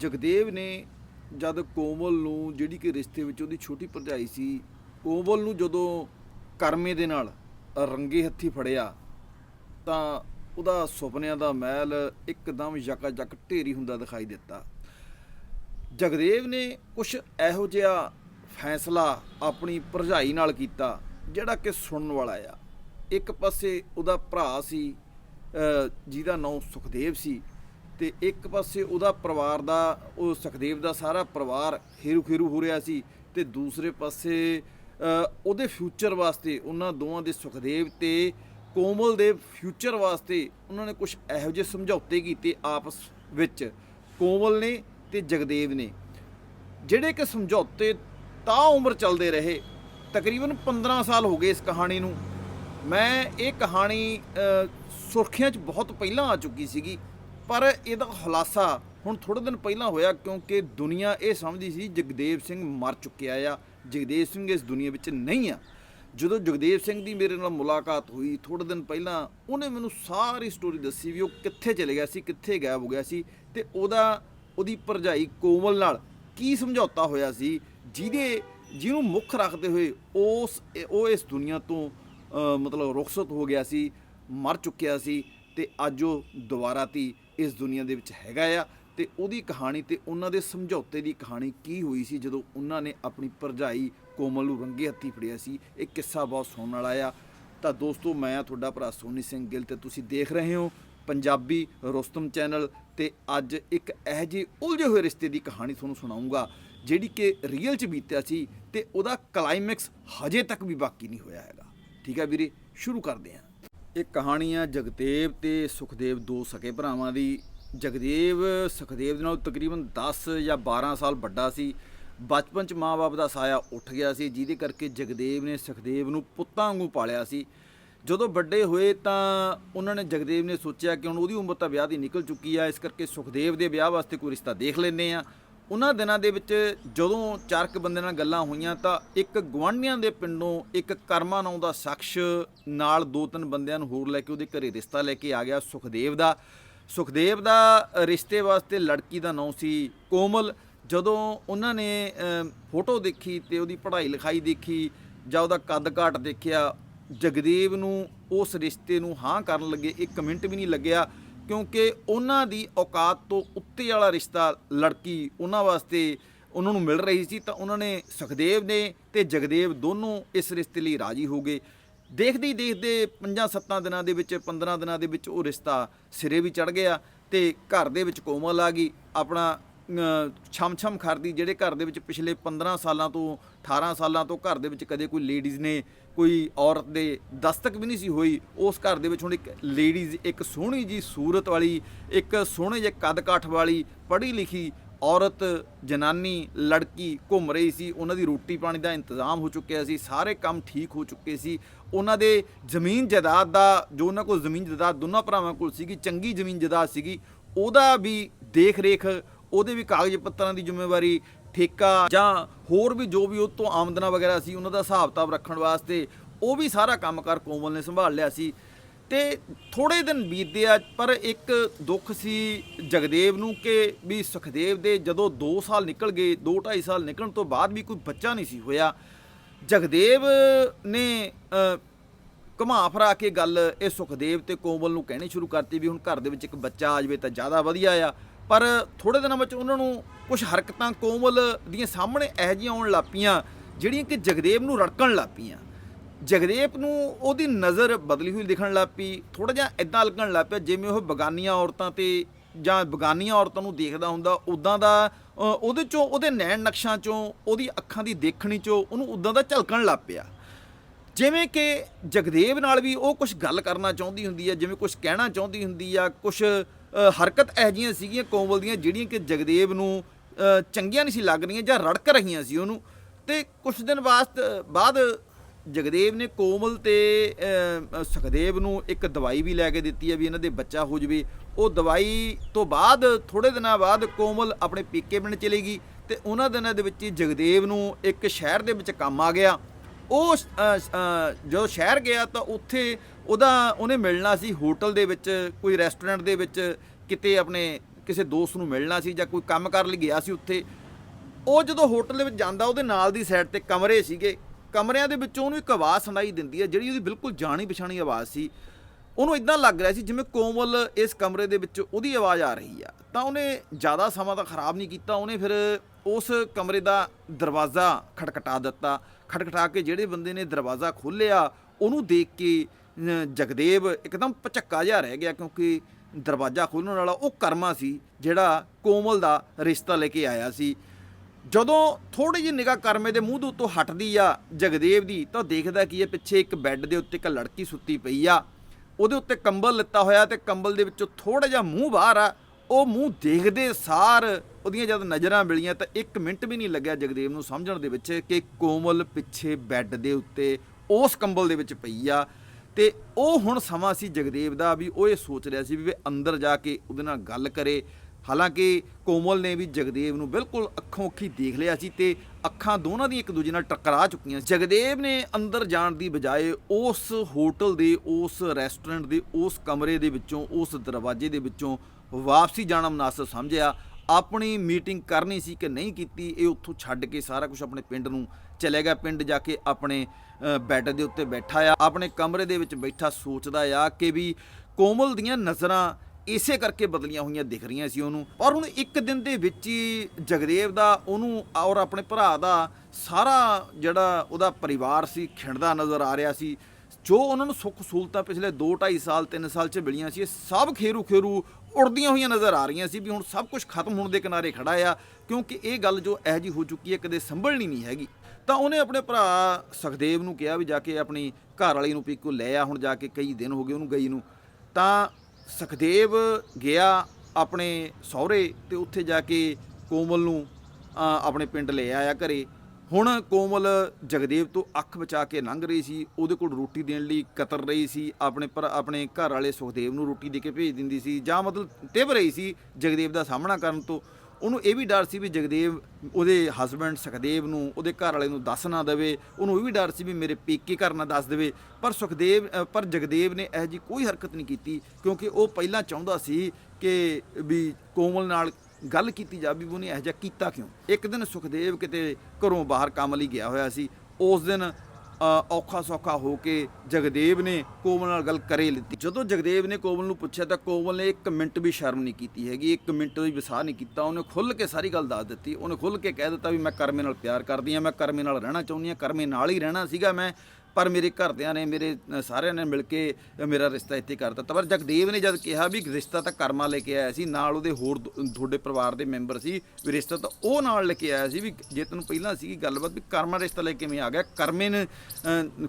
ਜਗਦੇਵ ਨੇ ਜਦ ਕੋਮਲ ਨੂੰ ਜਿਹੜੀ ਕਿ ਰਿਸ਼ਤੇ ਵਿੱਚ ਉਹਦੀ ਛੋਟੀ ਭਰਜਾਈ ਸੀ, ਕੋਮਲ ਨੂੰ ਜਦੋਂ ਕਰਮੇ ਦੇ ਨਾਲ ਰੰਗੇ ਹੱਥੀ ਫੜਿਆ, ਤਾਂ ਉਹਦਾ ਸੁਪਨਿਆਂ ਦਾ ਮਹਿਲ ਇੱਕਦਮ ਯਕਾ ਜਕ ਢੇਰੀ ਹੁੰਦਾ ਦਿਖਾਈ ਦਿੱਤਾ। ਜਗਦੇਵ ਨੇ ਕੁਝ ਇਹੋ ਜਿਹਾ ਫੈਸਲਾ ਆਪਣੀ ਭਰਜਾਈ ਨਾਲ ਕੀਤਾ, ਜਿਹੜਾ ਕਿ ਸੁਣਨ ਵਾਲਾ ਆ। ਇੱਕ ਪਾਸੇ ਉਹਦਾ ਭਰਾ ਸੀ ਜਿਹਦਾ ਨਾਮ ਸੁਖਦੇਵ ਸੀ ਤੇ ਇੱਕ ਪਾਸੇ ਉਹਦਾ ਪਰਿਵਾਰ ਦਾ, ਉਹ ਸੁਖਦੇਵ ਦਾ ਸਾਰਾ ਪਰਿਵਾਰ ਖੇਰੂ ਖੇਰੂ ਹੋ ਰਿਹਾ ਸੀ ਤੇ ਦੂਸਰੇ ਪਾਸੇ ਉਹਦੇ ਫਿਊਚਰ ਵਾਸਤੇ ਉਹਨਾਂ ਦੋਵਾਂ ਦੇ ਸੁਖਦੇਵ ਤੇ ਕੋਮਲ ਦੇ ਫਿਊਚਰ ਵਾਸਤੇ ਉਹਨਾਂ ਨੇ ਕੁਝ ਇਹੋ ਜਿਹੇ ਸਮਝੌਤੇ ਕੀਤੇ ਆਪਸ ਵਿੱਚ, ਕੋਮਲ ਨੇ ਤੇ ਜਗਦੇਵ ਨੇ। ਜਿਹੜੇ ਕਿ ਸਮਝੌਤੇ ਤਾਂ ਉਮਰ ਚੱਲਦੇ ਰਹੇ, ਤਕਰੀਬਨ 15 ਸਾਲ ਹੋ ਗਏ ਇਸ ਕਹਾਣੀ ਨੂੰ। ਮੈਂ ਇਹ ਕਹਾਣੀ ਸੁਰਖੀਆਂ 'ਚ ਬਹੁਤ ਪਹਿਲਾਂ ਆ ਚੁੱਕੀ ਸੀਗੀ। ਪਰ ਇਹਦਾ ਖੁਲਾਸਾ ਹੁਣ ਥੋੜੇ ਦਿਨ ਪਹਿਲਾਂ ਹੋਇਆ ਕਿਉਂਕਿ ਦੁਨੀਆ ਇਹ ਸਮਝਦੀ ਸੀ ਜਗਦੇਵ ਸਿੰਘ ਮਰ ਚੁੱਕਿਆ ਆ ਜਗਦੇਵ ਸਿੰਘ ਇਸ ਦੁਨੀਆ ਵਿੱਚ ਨਹੀਂ ਆ। ਜਦੋਂ ਜਗਦੇਵ ਸਿੰਘ ਦੀ ਮੇਰੇ ਨਾਲ ਮੁਲਾਕਾਤ ਹੋਈ ਥੋੜੇ ਦਿਨ ਪਹਿਲਾਂ, ਉਹਨੇ ਮੈਨੂੰ ਸਾਰੀ ਸਟੋਰੀ ਦੱਸੀ ਵੀ ਉਹ ਕਿੱਥੇ ਚਲੇ ਗਿਆ ਸੀ, ਕਿੱਥੇ ਗਾਇਬ ਹੋ ਗਿਆ ਸੀ ਤੇ ਉਹਦਾ, ਉਹਦੀ ਭਰਜਾਈ ਕੋਮਲ ਨਾਲ ਕੀ ਸਮਝੌਤਾ ਹੋਇਆ ਸੀ, ਜਿਹਦੇ, ਜਿਹਨੂੰ ਮੁੱਖ ਰੱਖਦੇ ਹੋਏ ਉਸ, ਉਹ ਇਸ ਦੁਨੀਆ ਤੋਂ ਮਤਲਬ ਰੁਖਸਤ ਹੋ ਗਿਆ ਸੀ, ਮਰ ਚੁੱਕਿਆ ਸੀ ਤੇ ਅੱਜ ਉਹ ਦੁਬਾਰਾ ਤੀ ਇਸ ਦੁਨੀਆ ਦੇ ਵਿੱਚ ਹੈਗਾ ਆ ਤੇ ਉਹਦੀ ਕਹਾਣੀ ਤੇ ਉਹਨਾਂ ਦੇ ਸਮਝੌਤੇ ਦੀ ਕਹਾਣੀ ਕੀ ਹੋਈ ਸੀ ਜਦੋਂ ਉਹਨਾਂ ਨੇ ਆਪਣੀ ਭਰਜਾਈ ਕੋਮਲ ਨੂੰ ਰੰਗੇ ਹੱਥੀ ਫੜਿਆ ਸੀ? ਇਹ ਕਿੱਸਾ ਬਹੁਤ ਸੁਣਨ ਵਾਲਾ ਆ। ਤਾਂ ਦੋਸਤੋ, ਮੈਂ ਆ ਤੁਹਾਡਾ ਭਰਾ ਸੋਨੀ ਸਿੰਘ ਗਿੱਲ ਤੇ ਤੁਸੀਂ ਦੇਖ ਰਹੇ ਹੋ ਪੰਜਾਬੀ ਰੋਸਤਮ ਚੈਨਲ ਤੇ ਅੱਜ ਇੱਕ ਇਹੋ ਜਿਹੇ ਉਲਝੇ ਹੋਏ ਰਿਸ਼ਤੇ ਦੀ ਕਹਾਣੀ ਤੁਹਾਨੂੰ ਸੁਣਾਉਂਗਾ, ਜਿਹੜੀ ਕਿ ਰੀਅਲ 'ਚ ਬੀਤਿਆ ਸੀ ਤੇ ਉਹਦਾ ਕਲਾਈਮੈਕਸ ਹਜੇ ਤੱਕ ਵੀ ਬਾਕੀ ਨਹੀਂ ਹੋਇਆ ਹੈਗਾ। ਠੀਕ ਹੈ ਵੀਰੇ, ਸ਼ੁਰੂ ਕਰਦੇ ਹਾਂ। ਇਹ ਕਹਾਣੀ ਆ ਜਗਦੇਵ ਤੇ ਸੁਖਦੇਵ ਦੋ ਸਕੇ ਭਰਾਵਾਂ ਦੀ। ਜਗਦੇਵ ਸੁਖਦੇਵ ਦੇ ਨਾਲ ਤਕਰੀਬਨ 10 ਜਾਂ 12 ਸਾਲ ਵੱਡਾ ਸੀ। ਬਚਪਨ ਚ ਮਾਂ-ਬਾਪ ਦਾ ਸਾਇਆ ਉੱਠ ਗਿਆ ਸੀ, ਜਿਹਦੇ ਕਰਕੇ ਜਗਦੇਵ ਨੇ ਸੁਖਦੇਵ ਨੂੰ ਪੁੱਤਾਂ ਵਾਂਗੂ ਪਾਲਿਆ ਸੀ। ਜਦੋਂ ਵੱਡੇ ਹੋਏ ਤਾਂ ਉਹਨਾਂ ਨੇ ਜਗਦੇਵ ਨੇ ਸੋਚਿਆ ਕਿ ਹੁਣ ਉਹਦੀ ਉਮਰ ਤਾਂ ਵਿਆਹ ਦੀ ਨਿਕਲ ਚੁੱਕੀ ਆ, ਇਸ ਕਰਕੇ ਸੁਖਦੇਵ ਦੇ ਵਿਆਹ ਵਾਸਤੇ ਕੋਈ ਰਿਸ਼ਤਾ ਦੇਖ ਲੈਂਦੇ ਆ। ਉਹਨਾਂ ਦਿਨਾਂ ਦੇ ਵਿੱਚ ਜਦੋਂ ਚਾਰਕ ਬੰਦੇ ਨਾਲ ਗੱਲਾਂ ਹੋਈਆਂ ਤਾਂ ਇੱਕ ਗਵਾਂਢੀਆਂ ਦੇ ਪਿੰਡੋਂ ਇੱਕ ਕਰਮਾ ਨਾਂ ਦਾ ਸ਼ਖਸ ਨਾਲ ਦੋ ਤਿੰਨ ਬੰਦਿਆਂ ਨੂੰ ਹੋਰ ਲੈ ਕੇ ਉਹਦੇ ਘਰੇ ਰਿਸ਼ਤਾ ਲੈ ਕੇ ਆ ਗਿਆ। ਸੁਖਦੇਵ ਦਾ ਸੁਖਦੇਵ ਦਾ ਰਿਸ਼ਤੇ ਵਾਸਤੇ ਲੜਕੀ ਦਾ ਨਾਂ ਸੀ ਕੋਮਲ। ਜਦੋਂ ਉਹਨਾਂ ਨੇ ਫੋਟੋ ਦੇਖੀ ਤੇ ਉਹਦੀ ਪੜ੍ਹਾਈ ਲਿਖਾਈ ਦੇਖੀ ਜਾਂ ਉਹਦਾ ਕੱਦ ਘਾਟ ਦੇਖਿਆ, ਜਗਦੇਵ ਨੂੰ ਉਸ ਰਿਸ਼ਤੇ ਨੂੰ ਹਾਂ ਕਰਨ ਲੱਗੇ, ਇੱਕ ਮਿੰਟ ਵੀ ਨਹੀਂ ਲੱਗਿਆ। ਕਿਉਂਕਿ ਉਹਨਾਂ ਦੀ ਔਕਾਤ ਤੋਂ ਉੱਤੇ ਵਾਲਾ ਰਿਸ਼ਤਾ ਲੜਕੀ ਉਹਨਾਂ ਵਾਸਤੇ ਉਹਨਾਂ ਨੂੰ ਮਿਲ ਰਹੀ ਸੀ ਤਾਂ ਉਹਨਾਂ ਨੇ ਸੁਖਦੇਵ ਨੇ ਤੇ ਜਗਦੇਵ ਦੋਨੋਂ ਇਸ ਰਿਸ਼ਤੇ ਲਈ ਰਾਜੀ ਹੋ ਗਏ। ਦੇਖਦੇ ਹੀ ਦੇਖਦੇ 5-7 ਦਿਨਾਂ ਦੇ ਵਿੱਚ 15 ਦਿਨਾਂ ਦੇ ਵਿੱਚ ਉਹ ਰਿਸ਼ਤਾ ਸਿਰੇ ਵੀ ਚੜ ਗਿਆ ਤੇ ਘਰ ਦੇ ਵਿੱਚ ਕੋਮਲ ਆ ਗਈ। ਆਪਣਾ ਛਮ ਛਮ ਖਰਦੀ ਜਿਹੜੇ ਘਰ ਦੇ ਵਿੱਚ ਪਿਛਲੇ 15 ਸਾਲਾਂ ਤੋਂ 18 ਸਾਲਾਂ ਤੋਂ ਘਰ ਦੇ ਵਿੱਚ ਕਦੇ ਕੋਈ ਲੇਡੀਜ਼ ਨੇ ਕੋਈ ਔਰਤ ਦੇ ਦਸਤਕ ਵੀ ਨਹੀਂ ਸੀ ਹੋਈ, ਉਸ ਘਰ ਦੇ ਵਿੱਚ ਹੁਣ ਇੱਕ ਲੇਡੀਜ਼ ਇੱਕ ਸੋਹਣੀ ਜੀ ਸੂਰਤ ਵਾਲੀ, ਇੱਕ ਸੋਹਣੇ ਜਿਹੇ ਕੱਦ ਕਾਠ ਵਾਲੀ ਪੜ੍ਹੀ ਲਿਖੀ ਔਰਤ, ਜਨਾਨੀ, ਲੜਕੀ ਘੁੰਮ ਰਹੀ ਸੀ, ਉਹਨਾਂ ਦੀ ਰੋਟੀ ਪਾਣੀ ਦਾ ਇੰਤਜ਼ਾਮ ਹੋ ਚੁੱਕਿਆ ਸੀ, ਸਾਰੇ ਕੰਮ ਠੀਕ ਹੋ ਚੁੱਕੇ ਸੀ। ਉਹਨਾਂ ਦੇ ਜ਼ਮੀਨ ਜਾਇਦਾਦ ਦਾ, ਜੋ ਉਹਨਾਂ ਕੋਲ ਜ਼ਮੀਨ ਜਾਇਦਾਦ ਦੋਨਾਂ ਭਰਾਵਾਂ ਕੋਲ ਸੀਗੀ, ਚੰਗੀ ਜ਼ਮੀਨ ਜਾਇਦਾਦ ਸੀਗੀ, ਉਹਦਾ ਵੀ ਦੇਖ ਰੇਖ ਉਹਦੇ ਵੀ ਕਾਗਜ਼ ਪੱਤਰਾਂ ਦੀ ਜ਼ਿੰਮੇਵਾਰੀ ਠੇਕਾ ਜਾਂ ਹੋਰ ਵੀ ਜੋ ਵੀ ਉਹ ਤੋਂ ਆਮਦਨਾ ਵਗੈਰਾ ਸੀ, ਉਹਨਾਂ ਦਾ ਹਿਸਾਬ ਕਿਤਾਬ ਰੱਖਣ ਵਾਸਤੇ ਉਹ ਵੀ ਸਾਰਾ ਕੰਮਕਾਰ ਕੋਮਲ ਨੇ ਸੰਭਾਲ ਲਿਆ ਸੀ। ਤੇ ਥੋੜੇ ਦਿਨ ਬੀਤਦੇ ਆ, ਪਰ ਇੱਕ ਦੁੱਖ ਸੀ ਜਗਦੇਵ ਨੂੰ ਕਿ ਵੀ ਸੁਖਦੇਵ ਦੇ ਜਦੋਂ 2 ਸਾਲ ਨਿਕਲ ਗਏ 2 2.5 ਸਾਲ ਨਿਕਲਣ ਤੋਂ ਬਾਅਦ ਵੀ ਕੋਈ ਬੱਚਾ ਨਹੀਂ ਸੀ ਹੋਇਆ। ਜਗਦੇਵ ਨੇ ਘੁਮਾ ਫਰਾ ਕੇ ਗੱਲ ਇਹ ਸੁਖਦੇਵ ਤੇ ਕੋਮਲ ਨੂੰ ਕਹਿਣੀ ਸ਼ੁਰੂ ਕਰਤੀ ਵੀ ਹੁਣ ਘਰ ਦੇ ਵਿੱਚ ਇੱਕ ਬੱਚਾ ਆ ਜਾਵੇ ਤਾਂ ਜ਼ਿਆਦਾ ਵਧੀਆ ਆ। ਪਰ ਥੋੜੇ ਦਿਨਾਂ ਵਿੱਚ ਉਹਨਾਂ ਨੂੰ ਕੁਝ ਹਰਕਤਾਂ ਕੋਮਲ ਦੀਆਂ ਸਾਹਮਣੇ ਇਹੋ ਜਿਹੀਆਂ ਆਉਣ ਲੱਪੀਆਂ ਜਿਹੜੀਆਂ ਕਿ ਜਗਦੇਵ ਨੂੰ ਰੜਕਣ ਲੱਪੀਆਂ ਜਗਦੇਵ ਨੂੰ ਉਹਦੀ ਨਜ਼ਰ ਬਦਲੀ ਹੋਈ ਦਿਖਣ ਲੱਗ ਪਈ ਥੋੜਾ ਜਿਹਾ ਇਦਾਂ ਲੱਗਣ ਲੱਗ ਪਿਆ ਜਿਵੇਂ ਉਹ ਬਗਾਨੀਆਂ ਔਰਤਾਂ ਤੇ ਜਾਂ ਬਗਾਨੀਆਂ ਔਰਤਾਂ ਨੂੰ ਦੇਖਦਾ ਹੁੰਦਾ ਉਦਾਂ ਦਾ ਉਹਦੇ ਚੋਂ, ਉਹਦੇ ਨੈਣ ਨਕਸ਼ਾਂ ਚੋਂ, ਉਹਦੀ ਅੱਖਾਂ ਦੀ ਦੇਖਣੀ ਚੋਂ ਉਹਨੂੰ ਉਦਾਂ ਦਾ ਝਲਕਣ ਲੱਗ ਪਿਆ। ਜਿਵੇਂ ਕਿ ਜਗਦੇਵ ਨਾਲ ਵੀ ਉਹ ਕੁਝ ਗੱਲ ਕਰਨਾ ਚਾਹੁੰਦੀ ਹੁੰਦੀ ਆ, ਜਿਵੇਂ ਕੁਝ ਕਹਿਣਾ ਚਾਹੁੰਦੀ ਹੁੰਦੀ ਆ ਕੁਝ ਹਰਕਤ ਇਹੋ ਜਿਹੀਆਂ ਸੀਗੀਆਂ ਕੋਮਲ ਦੀਆਂ ਜਿਹੜੀਆਂ ਕਿ ਜਗਦੇਵ ਨੂੰ ਚੰਗੀਆਂ ਨਹੀਂ ਸੀ ਲੱਗ ਰਹੀਆਂ ਜਾਂ ਰੜਕ ਰਹੀਆਂ ਸੀ ਉਹਨੂੰ। ਤੇ ਕੁਝ ਦਿਨ ਬਾਅਦ ਬਾਅਦ ਜਗਦੇਵ ਨੇ ਕੋਮਲ ਤੇ ਸੁਖਦੇਵ ਨੂੰ ਇੱਕ ਦਵਾਈ ਵੀ ਲੈ ਕੇ ਦਿੱਤੀ ਹੈ ਵੀ ਇਹਨਾਂ ਦੇ ਬੱਚਾ ਹੋ ਜਵੇ। ਉਹ ਦਵਾਈ ਤੋਂ ਬਾਅਦ ਥੋੜੇ ਦਿਨਾਂ ਬਾਅਦ ਕੋਮਲ ਆਪਣੇ ਪੀਕੇ ਪਿੰਡ ਚਲੀ ਗਈ ਤੇ ਉਹਨਾਂ ਦਿਨਾਂ ਦੇ ਵਿੱਚ ਹੀ ਜਗਦੇਵ ਨੂੰ ਇੱਕ ਸ਼ਹਿਰ ਦੇ ਵਿੱਚ ਕੰਮ ਆ ਗਿਆ। ਉਹ ਜਦੋਂ ਸ਼ਹਿਰ ਗਿਆ ਤਾਂ ਉੱਥੇ ਉਹਦਾ, ਉਹਨੇ ਮਿਲਣਾ ਸੀ ਹੋਟਲ ਦੇ ਵਿੱਚ, ਕੋਈ ਰੈਸਟੋਰੈਂਟ ਦੇ ਵਿੱਚ, ਕਿਤੇ ਆਪਣੇ ਕਿਸੇ ਦੋਸਤ ਨੂੰ ਮਿਲਣਾ ਸੀ ਜਾਂ ਕੋਈ ਕੰਮ ਕਰਨ ਲਈ ਗਿਆ ਸੀ ਉੱਥੇ। ਉਹ ਜਦੋਂ ਹੋਟਲ ਦੇ ਵਿੱਚ ਜਾਂਦਾ, ਉਹਦੇ ਨਾਲ ਦੀ ਸਾਈਡ ਤੇ ਕਮਰੇ ਸੀਗੇ। ਕਮਰਿਆਂ ਦੇ ਵਿੱਚੋਂ ਉਹਨੂੰ ਇੱਕ ਆਵਾਜ਼ ਸੁਣਾਈ ਦਿੰਦੀ ਹੈ, ਜਿਹੜੀ ਉਹਦੀ ਬਿਲਕੁਲ ਜਾਣੀ ਪਛਾਣੀ ਆਵਾਜ਼ ਸੀ। ਉਹਨੂੰ ਇਦਾਂ ਲੱਗ ਰਿਹਾ ਸੀ ਜਿਵੇਂ ਕੋਮਲ ਇਸ ਕਮਰੇ ਦੇ ਵਿੱਚ ਉਹਦੀ ਆਵਾਜ਼ ਆ ਰਹੀ ਆ। ਤਾਂ ਉਹਨੇ ਜ਼ਿਆਦਾ ਸਮਾਂ ਤਾਂ ਖਰਾਬ ਨਹੀਂ ਕੀਤਾ, ਉਹਨੇ ਫਿਰ ਉਸ ਕਮਰੇ ਦਾ ਦਰਵਾਜ਼ਾ ਖਟਖਟਾ ਦਿੱਤਾ। ਖਟਖਟਾ ਕੇ ਜਿਹੜੇ ਬੰਦੇ ਨੇ ਦਰਵਾਜ਼ਾ ਖੋਲ੍ਹਿਆ, ਉਹਨੂੰ ਦੇਖ ਕੇ ਜਗਦੇਵ ਇੱਕਦਮ ਪਚੱਕਾ ਜਿਹਾ ਰਹਿ ਗਿਆ ਕਿਉਂਕਿ ਦਰਵਾਜ਼ਾ ਖੋਲ੍ਹਣ ਵਾਲਾ ਉਹ ਕਰਮਾ ਸੀ, ਜਿਹੜਾ ਕੋਮਲ ਦਾ ਰਿਸ਼ਤਾ ਲੈ ਕੇ ਆਇਆ ਸੀ। ਜਦੋਂ ਥੋੜੀ ਜਿਹੀ ਨਿਗਾਹ ਕਰਮੇ ਦੇ ਮੂੰਹ ਦੇ ਉੱਤੋਂ ਹਟਦੀ ਆ ਜਗਦੇਵ ਦੀ, ਤਾਂ ਦੇਖਦਾ ਕੀ ਹੈ ਪਿੱਛੇ ਇੱਕ ਬੈੱਡ ਦੇ ਉੱਤੇ ਇੱਕ ਲੜਕੀ ਸੁੱਤੀ ਪਈ ਆ। ਉਹਦੇ ਉੱਤੇ ਕੰਬਲ ਲਿੱਤਾ ਹੋਇਆ ਤੇ ਕੰਬਲ ਦੇ ਵਿੱਚੋਂ ਥੋੜਾ ਜਿਹਾ ਮੂੰਹ ਬਾਹਰ ਆ। ਉਹ ਮੂੰਹ ਦੇਖਦੇ ਸਾਰ ਉਹਦੀਆਂ ਜਦ ਨਜ਼ਰਾਂ ਮਿਲੀਆਂ ਤਾਂ 1 ਮਿੰਟ ਵੀ ਨਹੀਂ ਲੱਗਿਆ ਜਗਦੇਵ ਨੂੰ ਸਮਝਣ ਦੇ ਵਿੱਚ ਕਿ ਕੋਮਲ ਪਿੱਛੇ ਬੈੱਡ ਦੇ ਉੱਤੇ ਉਸ ਕੰਬਲ ਦੇ ਵਿੱਚ ਪਈ ਆ। ਤੇ ਉਹ ਹੁਣ ਸਮਾਂ ਸੀ ਜਗਦੇਵ ਦਾ ਵੀ ਉਹ ਇਹ ਸੋਚ ਰਿਹਾ ਸੀ ਵੀ ਅੰਦਰ ਜਾ ਕੇ ਉਹਦੇ ਨਾਲ ਗੱਲ ਕਰੇ। ਹਾਲਾਂਕਿ ਕੋਮਲ ਨੇ ਵੀ ਜਗਦੇਵ ਨੂੰ ਬਿਲਕੁਲ ਅੱਖੋਂ ਅੱਖੀ ਦੇਖ ਲਿਆ ਸੀ ਤੇ ਅੱਖਾਂ ਦੋਨਾਂ ਦੀ ਇੱਕ ਦੂਜੇ ਨਾਲ ਟਕਰਾ ਚੁੱਕੀਆਂ ਜਗਦੇਵ ਨੇ ਅੰਦਰ ਜਾਣ ਦੀ ਬਜਾਏ ਉਸ ਹੋਟਲ ਦੇ, ਉਸ ਰੈਸਟੋਰੈਂਟ ਦੇ, ਉਸ ਕਮਰੇ ਦੇ ਵਿੱਚੋਂ, ਉਸ ਦਰਵਾਜ਼ੇ ਦੇ ਵਿੱਚੋਂ ਵਾਪਸੀ ਜਾਣਾ ਮਨਾਸਬ ਸਮਝਿਆ। ਆਪਣੀ ਮੀਟਿੰਗ ਕਰਨੀ ਸੀ ਕਿ ਨਹੀਂ ਕੀਤੀ ਇਹ ਉੱਥੋਂ ਛੱਡ ਕੇ ਸਾਰਾ ਕੁਝ ਆਪਣੇ ਪਿੰਡ ਨੂੰ ਚਲੇ ਗਿਆ ਪਿੰਡ ਜਾ ਕੇ ਆਪਣੇ ਅ, ਬੈੱਡ ਦੇ ਉੱਤੇ ਬੈਠਾ ਆ ਆਪਣੇ ਕਮਰੇ ਦੇ ਵਿੱਚ ਬੈਠਾ ਸੋਚਦਾ ਆ ਕਿ ਵੀ ਕੋਮਲ ਦੀਆਂ ਨਜ਼ਰਾਂ ਇਸੇ ਕਰਕੇ ਬਦਲੀਆਂ ਹੋਈਆਂ ਦਿਖ ਰਹੀਆਂ ਸੀ ਉਹਨੂੰ। ਔਰ ਹੁਣ ਇੱਕ ਦਿਨ ਦੇ ਵਿੱਚ ਹੀ ਜਗਦੇਵ ਦਾ ਉਹਨੂੰ ਔਰ ਆਪਣੇ ਭਰਾ ਦਾ ਸਾਰਾ ਜਿਹੜਾ ਉਹਦਾ ਪਰਿਵਾਰ ਸੀ ਖਿੰਡਦਾ ਨਜ਼ਰ ਆ ਰਿਹਾ ਸੀ। ਜੋ ਉਹਨਾਂ ਨੂੰ ਸੁੱਖ ਸਹੂਲਤਾਂ ਪਿਛਲੇ 2 2.5 ਸਾਲ 3 ਸਾਲ 'ਚ ਮਿਲੀਆਂ ਸੀ ਇਹ ਸਭ ਖੇਰੂ ਖੇਰੂ ਉੜਦੀਆਂ ਹੋਈਆਂ ਨਜ਼ਰ ਆ ਰਹੀਆਂ ਸੀ ਵੀ ਹੁਣ ਸਭ ਕੁਝ ਖਤਮ ਹੋਣ ਦੇ ਕਿਨਾਰੇ ਖੜਾ ਆ, ਕਿਉਂਕਿ ਇਹ ਗੱਲ ਜੋ ਇਹੋ ਜਿਹੀ ਹੋ ਚੁੱਕੀ ਹੈ, ਕਦੇ ਸੰਭਲਣੀ ਨਹੀਂ ਹੈਗੀ। ਤਾਂ ਉਹਨੇ ਆਪਣੇ ਭਰਾ ਸੁਖਦੇਵ ਨੂੰ ਕਿਹਾ ਵੀ ਜਾ ਕੇ ਆਪਣੀ ਘਰ ਵਾਲੀ ਨੂੰ ਪੀਕੋ ਲੈ ਆ, ਹੁਣ ਜਾ ਕੇ ਕਈ ਦਿਨ ਹੋ ਗਏ ਉਹਨੂੰ ਗਈ ਨੂੰ। ਤਾਂ ਸੁਖਦੇਵ ਗਿਆ ਆਪਣੇ ਸਹੁਰੇ ਤੇ ਉੱਥੇ ਜਾ ਕੇ ਕੋਮਲ ਨੂੰ ਆਪਣੇ ਪਿੰਡ ਲੈ ਆਇਆ ਘਰੇ। ਹੁਣ ਕੋਮਲ ਜਗਦੇਵ ਤੋਂ ਅੱਖ ਬਚਾ ਕੇ ਲੰਘ ਰਹੀ ਸੀ, ਉਹਦੇ ਕੋਲ ਰੋਟੀ ਦੇਣ ਲਈ ਕਤਰ ਰਹੀ ਸੀ, ਆਪਣੇ ਪਰ ਆਪਣੇ ਘਰ ਵਾਲੇ ਸੁਖਦੇਵ ਨੂੰ ਰੋਟੀ ਦੇ ਕੇ ਭੇਜ ਦਿੰਦੀ ਸੀ, ਜਾਂ ਮਤਲਬ ਟਿਭ ਰਹੀ ਸੀ ਜਗਦੇਵ ਦਾ ਸਾਹਮਣਾ ਕਰਨ ਤੋਂ। ਉਹਨੂੰ ਇਹ ਵੀ ਡਰ ਸੀ ਵੀ ਜਗਦੇਵ, ਉਹਦੇ ਹਸਬੰਡ ਸੁਖਦੇਵ ਨੂੰ, ਉਹਦੇ ਘਰ ਵਾਲੇ ਨੂੰ ਦੱਸ ਨਾ ਦੇਵੇ, ਉਹਨੂੰ ਇਹ ਵੀ ਡਰ ਸੀ ਵੀ ਮੇਰੇ ਪੇਕੇ ਘਰ ਨਾ ਦੱਸ ਦੇਵੇ। ਪਰ ਸੁਖਦੇਵ ਪਰ ਜਗਦੇਵ ਨੇ ਇਹੋ ਜਿਹੀ ਕੋਈ ਹਰਕਤ ਨਹੀਂ ਕੀਤੀ, ਕਿਉਂਕਿ ਉਹ ਪਹਿਲਾਂ ਚਾਹੁੰਦਾ ਸੀ ਕਿ ਵੀ ਕੋਮਲ ਨਾਲ ਗੱਲ ਕੀਤੀ ਜਾ ਵੀ ਉਹਨੇ ਇਹੋ ਜਿਹਾ ਕੀਤਾ ਕਿਉਂ? ਇੱਕ ਦਿਨ ਸੁਖਦੇਵ ਕਿਤੇ ਘਰੋਂ ਬਾਹਰ ਕੰਮ ਲਈ ਗਿਆ ਹੋਇਆ ਸੀ। ਉਸ ਦਿਨ ਔਖਾ ਸੌਖਾ ਹੋ ਕੇ ਜਗਦੇਵ ਨੇ ਕੋਮਲ ਨਾਲ ਗੱਲ ਕਰੇ ਲਿੱਤੀ। ਜਦੋਂ ਜਗਦੇਵ ਨੇ ਕੋਮਲ ਨੂੰ ਪੁੱਛਿਆ ਤਾਂ ਕੋਮਲ ਨੇ ਇੱਕ ਮਿੰਟ ਵੀ ਸ਼ਰਮ ਨਹੀਂ ਕੀਤੀ ਹੈਗੀ, ਇੱਕ ਮਿੰਟ ਵੀ ਵਿਸਾਹ ਨਹੀਂ ਕੀਤਾ। ਉਹਨੇ ਖੁੱਲ ਕੇ ਸਾਰੀ ਗੱਲ ਦੱਸ ਦਿੱਤੀ। ਉਹਨੇ ਖੁੱਲ ਕੇ ਕਹਿ ਦਿੱਤਾ ਵੀ ਮੈਂ ਕਰਮੇ ਨਾਲ ਪਿਆਰ ਕਰਦੀ ਹਾਂ, ਮੈਂ ਕਰਮੇ ਨਾਲ ਰਹਿਣਾ ਚਾਹੁੰਦੀ ਹਾਂ, ਕਰਮੇ ਨਾਲ ਹੀ ਰਹਿਣਾ ਸੀਗਾ ਮੈਂ। ਪਰ ਮੇਰੇ ਘਰਦਿਆਂ ਨੇ, ਮੇਰੇ ਸਾਰਿਆਂ ਨੇ ਮਿਲ ਕੇ ਮੇਰਾ ਰਿਸ਼ਤਾ ਇੱਥੇ ਕਰ ਦਿੱਤਾ ਪਰ ਜਗਦੇਵ ਨੇ ਜਦ ਕਿਹਾ ਵੀ ਰਿਸ਼ਤਾ ਤਾਂ ਕਰਮਾ ਲੈ ਕੇ ਆਇਆ ਸੀ, ਨਾਲ ਉਹਦੇ ਹੋਰ ਦ- ਤੁਹਾਡੇ ਪਰਿਵਾਰ ਦੇ ਮੈਂਬਰ ਸੀ, ਵੀ ਰਿਸ਼ਤਾ ਤਾਂ ਉਹ ਨਾਲ ਲੈ ਕੇ ਆਇਆ ਸੀ, ਵੀ ਜੇ ਤੈਨੂੰ ਪਹਿਲਾਂ ਸੀਗੀ ਗੱਲਬਾਤ ਵੀ ਕਰਮਾ ਰਿਸ਼ਤਾ ਲੈ ਕੇ ਕਿਵੇਂ ਆ ਗਿਆ, ਕਰਮੇ ਨੇ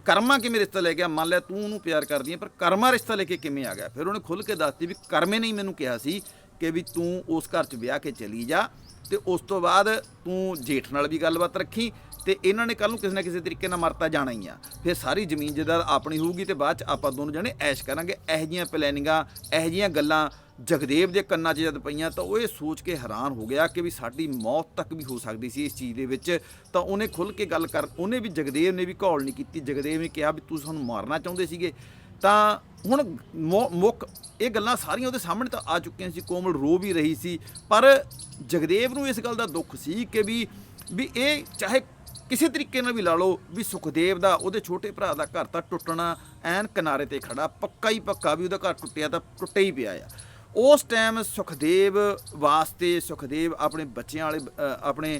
ਕਰਮਾ ਕਿਵੇਂ ਰਿਸ਼ਤਾ ਲੈ ਗਿਆ, ਮੰਨ ਲਿਆ ਤੂੰ ਉਹਨੂੰ ਪਿਆਰ ਕਰਦੀ ਹੈ ਪਰ ਕਰਮਾ ਰਿਸ਼ਤਾ ਲੈ ਕੇ ਕਿਵੇਂ ਆ ਗਿਆ? ਫਿਰ ਉਹਨੇ ਖੁੱਲ ਕੇ ਦੱਸਤੀ ਵੀ ਕਰਮੇ ਨੇ ਹੀ ਮੈਨੂੰ ਕਿਹਾ ਸੀ ਕਿ ਵੀ ਤੂੰ ਉਸ ਘਰ 'ਚ ਵਿਆਹ ਕੇ ਚਲੀ ਜਾ, ਤੇ ਉਸ ਤੋਂ ਬਾਅਦ ਤੂੰ ਜੇਠ ਨਾਲ ਵੀ ਗੱਲਬਾਤ ਰੱਖੀ ਤੇ ਇਹਨਾਂ ਨੇ ਕੱਲ ਨੂੰ ਕਿਸੇ ਨਾ ਕਿਸੇ ਤਰੀਕੇ ਨਾਲ ਮਰਤਾ ਜਾਣਾ ਹੀ ਆ। ਫਿਰ ਸਾਰੀ ਜ਼ਮੀਨ ਜਿਹਦਾ ਆਪਣੀ ਹੋਊਗੀ ਤੇ ਬਾਅਦ ਚ ਆਪਾਂ ਦੋਨੋਂ ਜਣੇ ਐਸ਼ ਕਰਾਂਗੇ। ਇਹੋ ਜਿਹੀਆਂ ਪਲੈਨਿੰਗਾਂ ਇਹੋ ਜਿਹੀਆਂ ਗੱਲਾਂ ਜਗਦੇਵ ਦੇ ਕੰਨਾਂ 'ਚ ਜਦ ਪਈਆਂ ਤਾਂ ਉਹ ਇਹ ਸੋਚ ਕੇ ਹੈਰਾਨ ਹੋ ਗਿਆ ਕਿ ਵੀ ਸਾਡੀ ਮੌਤ ਤੱਕ ਵੀ ਹੋ ਸਕਦੀ ਸੀ ਇਸ ਚੀਜ਼ ਦੇ ਵਿੱਚ। ਤਾਂ ਉਹਨੇ ਖੁੱਲ ਕੇ ਗੱਲ ਕਰ, ਉਹਨੇ ਵੀ ਜਗਦੇਵ ਨੇ ਵੀ ਘੋਲ ਨਹੀਂ ਕੀਤੀ। ਜਗਦੇਵ ਨੇ ਕਿਹਾ ਵੀ ਤੁਸੀਂ ਸਾਨੂੰ ਮਾਰਨਾ ਚਾਹੁੰਦੇ ਸੀਗੇ। ਤਾਂ ਹੁਣ ਮੋ- ਮੁੱਖ ਇਹ ਗੱਲਾਂ ਸਾਰੀਆਂ ਉਹਦੇ ਸਾਹਮਣੇ ਤਾਂ ਆ ਚੁੱਕੀਆਂ ਸੀ। ਕੋਮਲ ਰੋ ਵੀ ਰਹੀ ਸੀ। ਪਰ ਜਗਦੇਵ ਨੂੰ ਇਸ ਗੱਲ ਦਾ ਦੁੱਖ ਸੀ ਕਿ ਵੀ ਵੀ ਇਹ ਚਾਹੇ ਕਿਸੇ ਤਰੀਕੇ ਨਾਲ ਵੀ ਲਾ ਲਓ ਵੀ ਸੁਖਦੇਵ ਦਾ, ਉਹਦੇ ਛੋਟੇ ਭਰਾ ਦਾ ਘਰ ਤਾਂ ਟੁੱਟਣਾ, ਐਨ ਕਿਨਾਰੇ ਤੇ ਖੜਾ, ਪੱਕਾ ਹੀ ਪੱਕਾ ਵੀ ਉਹਦਾ ਘਰ ਟੁੱਟਿਆ ਤਾਂ ਟੁੱਟੇ ਹੀ ਪਿਆ ਆ। ਉਸ ਟਾਈਮ ਸੁਖਦੇਵ ਵਾਸਤੇ, ਸੁਖਦੇਵ ਆਪਣੇ ਬੱਚਿਆਂ ਵਾਲੇ ਆਪਣੇ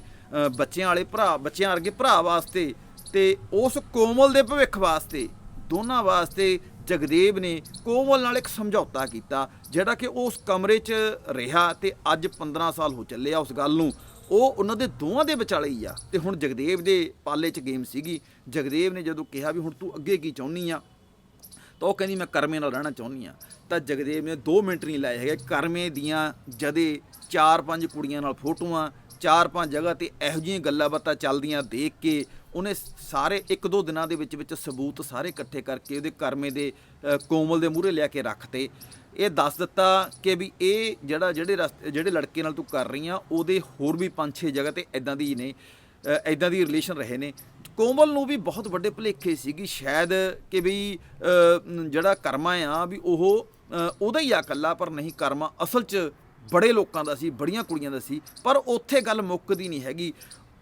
ਬੱਚਿਆਂ ਵਾਲੇ ਭਰਾ, ਬੱਚਿਆਂ ਵਰਗੇ ਭਰਾ ਵਾਸਤੇ ਤੇ ਉਸ ਕੋਮਲ ਦੇ ਭਵਿੱਖ ਵਾਸਤੇ, ਦੋਨਾਂ ਵਾਸਤੇ ਜਗਦੇਵ ਨੇ ਕੋਮਲ ਨਾਲ ਇੱਕ ਸਮਝੌਤਾ ਕੀਤਾ, ਜਿਹੜਾ ਕਿ ਉਸ ਕਮਰੇ 'ਚ ਰਿਹਾ ਤੇ ਅੱਜ 15 ਸਾਲ ਹੋ ਚੱਲੇ ਆ ਉਸ ਗੱਲ ਨੂੰ। ਉਹ ਉਹਨਾਂ ਦੇ ਦੋਵਾਂ ਦੇ ਵਿਚਾਲੇ ਹੀ ਆ। ਤੇ ਹੁਣ ਜਗਦੇਵ ਦੇ ਪਾਲੇ 'ਚ ਗੇਮ ਸੀਗੀ। ਜਗਦੇਵ ਨੇ ਜਦੋਂ ਕਿਹਾ ਵੀ ਹੁਣ ਤੂੰ ਅੱਗੇ ਕੀ ਚਾਹੁੰਨੀ ਆ, ਤਾਂ ਉਹ ਕਹਿੰਦੀ, ਮੈਂ ਕਰਮੇ ਨਾਲ ਰਹਿਣਾ ਚਾਹੁੰਦੀ ਆ। ਤਾਂ ਜਗਦੇਵ ਨੇ 2 ਮਿੰਟ ਨਹੀਂ ਲਾਏ ਹੈਗੇ। ਕਰਮੇ ਦੀਆਂ ਜਦੇ ਚਾਰ ਪੰਜ ਕੁੜੀਆਂ ਨਾਲ ਫੋਟੋਆਂ, ਚਾਰ ਪੰਜ ਜਗ੍ਹਾ ਤੇ ਇਹੋ ਜਿਹੀਆਂ ਗੱਲਾਂ ਬਾਤਾਂ ਚੱਲਦੀਆਂ ਦੇਖ ਕੇ ਉਹਨੇ ਸਾਰੇ ਇੱਕ ਦੋ ਦਿਨਾਂ ਦੇ ਵਿੱਚ ਵਿੱਚ ਸਬੂਤ ਸਾਰੇ ਇਕੱਠੇ ਕਰਕੇ ਉਹਦੇ ਕਰਮੇ ਦੇ ਕੋਮਲ ਦੇ ਮੂਹਰੇ ਲਿਆ ਕੇ ਰੱਖਤੇ। ਇਹ ਦੱਸ ਦਿੱਤਾ ਕਿ ਵੀ ਇਹ ਜਿਹੜਾ ਜਿਹੜੇ ਰਸਤੇ ਜਿਹੜੇ ਲੜਕੇ ਨਾਲ ਤੂੰ ਕਰ ਰਹੀ ਆ, ਉਹਦੇ ਹੋਰ ਵੀ ਪੰਜ ਛੇ ਜਗ੍ਹਾ ਤੇ ਇਦਾਂ ਦੀ ਨੇ ਇਦਾਂ ਦੀ ਰਿਲੇਸ਼ਨ ਰਹੇ ਨੇ। ਕੋਮਲ ਨੂੰ ਵੀ ਬਹੁਤ ਵੱਡੇ ਭੁਲੇਖੇ ਸੀਗੀ ਸ਼ਾਇਦ ਕਿ ਵੀ ਜਿਹੜਾ ਕਰਮਾ ਆ ਵੀ ਉਹ ਉਹਦਾ ਹੀ ਆ ਇਕੱਲਾ, ਪਰ ਨਹੀਂ, ਕਰਮਾ ਅਸਲ 'ਚ ਬੜੇ ਲੋਕਾਂ ਦਾ ਸੀ, ਬੜੀਆਂ ਕੁੜੀਆਂ ਦਾ ਸੀ, ਪਰ ਉੱਥੇ ਗੱਲ ਮੁੱਕਦੀ ਨਹੀਂ ਹੈਗੀ।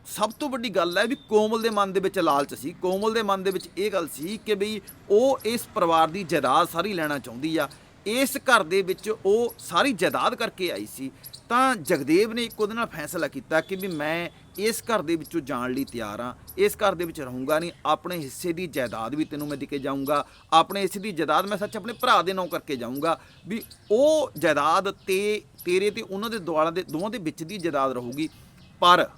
ਸਭ ਤੋਂ ਵੱਡੀ ਗੱਲ ਹੈ ਵੀ ਕੋਮਲ ਦੇ ਮਨ ਦੇ ਵਿੱਚ ਲਾਲਚ ਸੀ। ਕੋਮਲ ਦੇ ਮਨ ਦੇ ਵਿੱਚ ਇਹ ਗੱਲ ਸੀ ਕਿ ਬਈ ਉਹ ਇਸ ਪਰਿਵਾਰ ਦੀ ਜਾਇਦਾਦ ਸਾਰੀ ਲੈਣਾ ਚਾਹੁੰਦੀ ਆ। ਇਸ ਘਰ ਦੇ ਵਿੱਚ ਉਹ ਸਾਰੀ ਜਾਇਦਾਦ ਕਰਕੇ ਆਈ ਸੀ। ਤਾਂ ਜਗਦੇਵ ਨੇ ਇੱਕ ਉਹਦੇ ਨਾਲ ਫੈਸਲਾ ਕੀਤਾ ਕਿ ਵੀ ਮੈਂ ਇਸ ਘਰ ਦੇ ਵਿੱਚੋਂ ਜਾਣ ਲਈ ਤਿਆਰ ਹਾਂ। ਇਸ ਘਰ ਦੇ ਵਿੱਚ ਰਹੂੰਗਾ ਨਹੀਂ। ਆਪਣੇ ਹਿੱਸੇ ਦੀ ਜਾਇਦਾਦ ਵੀ ਤੈਨੂੰ ਮੈਂ ਦੇ ਕੇ ਜਾਊਂਗਾ। ਆਪਣੇ ਹਿੱਸੇ ਦੀ ਜਾਇਦਾਦ ਮੈਂ ਸੱਚ ਆਪਣੇ ਭਰਾ ਦੇ ਨਾਂ ਕਰਕੇ ਜਾਊਂਗਾ। ਵੀ ਉਹ ਜਾਇਦਾਦ ਤੇ ਤੇਰੇ ਤੇ ਉਹਨਾਂ ਦੇ ਦੁਆਲਾਂ ਦੇ ਦੋਵਾਂ ਦੇ ਵਿੱਚ ਦੀ ਜਾਇਦਾਦ ਰਹੂਗੀ। ਪਰ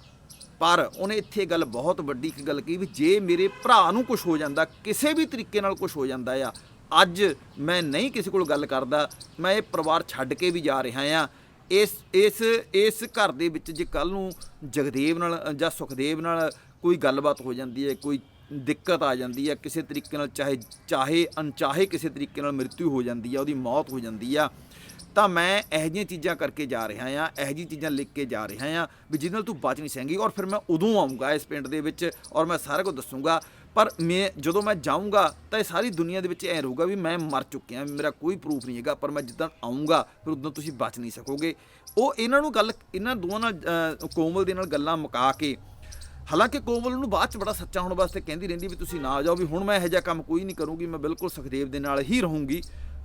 ਪਰ ਉਹਨੇ ਇੱਥੇ ਗੱਲ ਬਹੁਤ ਵੱਡੀ ਇੱਕ ਗੱਲ ਕਹੀ ਵੀ ਜੇ ਮੇਰੇ ਭਰਾ ਨੂੰ ਕੁਝ ਹੋ ਜਾਂਦਾ, ਕਿਸੇ ਵੀ ਤਰੀਕੇ ਨਾਲ ਕੁਝ ਹੋ ਜਾਂਦਾ ਆ ਅੱਜ ਮੈਂ ਨਹੀਂ ਕਿਸੇ ਕੋਲ ਗੱਲ ਕਰਦਾ, ਮੈਂ ਇਹ ਪਰਿਵਾਰ ਛੱਡ ਕੇ ਵੀ ਜਾ ਰਿਹਾ ਆ ਇਸ ਇਸ ਇਸ ਘਰ ਦੇ ਵਿੱਚ ਜੇ ਕੱਲ ਨੂੰ ਜਗਦੇਵ ਨਾਲ ਜਾਂ ਸੁਖਦੇਵ ਨਾਲ ਕੋਈ ਗੱਲਬਾਤ ਹੋ ਜਾਂਦੀ ਹੈ, ਕੋਈ ਦਿੱਕਤ ਆ ਜਾਂਦੀ ਹੈ, ਕਿਸੇ ਤਰੀਕੇ ਨਾਲ ਚਾਹੇ ਚਾਹੇ ਅਣਚਾਹੇ ਕਿਸੇ ਤਰੀਕੇ ਨਾਲ ਮ੍ਰਿਤੂ ਹੋ ਜਾਂਦੀ ਆ, ਉਹਦੀ ਮੌਤ ਹੋ ਜਾਂਦੀ ਆ, ਤਾਂ ਮੈਂ ਇਹੋ ਜਿਹੀਆਂ ਚੀਜ਼ਾਂ ਕਰਕੇ ਜਾ ਰਿਹਾ ਆ ਇਹੋ ਜਿਹੀਆਂ ਚੀਜ਼ਾਂ ਲਿਖ ਕੇ ਜਾ ਰਿਹਾ ਆ ਵੀ ਜਿਹਦੇ ਨਾਲ ਤੂੰ ਬਚ ਨਹੀਂ ਸकेंगी ਔਰ ਫਿਰ ਮੈਂ ਉਦੋਂ ਆਉਂਗਾ ਇਸ ਪਿੰਡ ਦੇ ਵਿੱਚ ਔਰ ਮੈਂ ਸਾਰਾ ਕੁਝ ਦੱਸੂਗਾ। ਪਰ ਮੈਂ ਜਦੋਂ ਮੈਂ ਜਾਊਂਗਾ ਤਾਂ ਇਹ ਸਾਰੀ ਦੁਨੀਆ ਦੇ ਵਿੱਚ ਐ ਰਹੂਗਾ ਵੀ ਮੈਂ ਮਰ ਚੁੱਕਿਆ ਮੇਰਾ ਕੋਈ ਪ੍ਰੂਫ ਨਹੀਂ ਹੈਗਾ, ਪਰ ਮੈਂ ਜਿੱਦਾਂ ਆਉਂਗਾ ਫਿਰ ਉਦੋਂ ਤੁਸੀਂ ਬਚ ਨਹੀਂ ਸਕੋਗੇ। ਉਹ ਇਹਨਾਂ ਨੂੰ ਗੱਲ, ਇਹਨਾਂ ਦੋਵਾਂ ਨਾਲ ਕੋਮਲ ਦੇ ਨਾਲ ਗੱਲਾਂ ਮੁਕਾ ਕੇ, ਹਾਲਾਂਕਿ ਕੋਮਲ ਨੂੰ ਬਾਅਦ ਚ ਬੜਾ ਸੱਚਾ ਹੋਣ ਵਾਸਤੇ ਕਹਿੰਦੀ ਰਹਿੰਦੀ ਵੀ ਤੁਸੀਂ ਨਾ ਆ ਜਾਓ, ਵੀ ਹੁਣ ਮੈਂ ਇਹੋ ਜਿਹਾ ਕੰਮ ਕੋਈ ਨਹੀਂ ਕਰੂੰਗੀ, ਮੈਂ ਬਿਲਕੁਲ ਸੁਖਦੇਵ ਦੇ ਨਾਲ ਹੀ ਰਹੂੰਗੀ।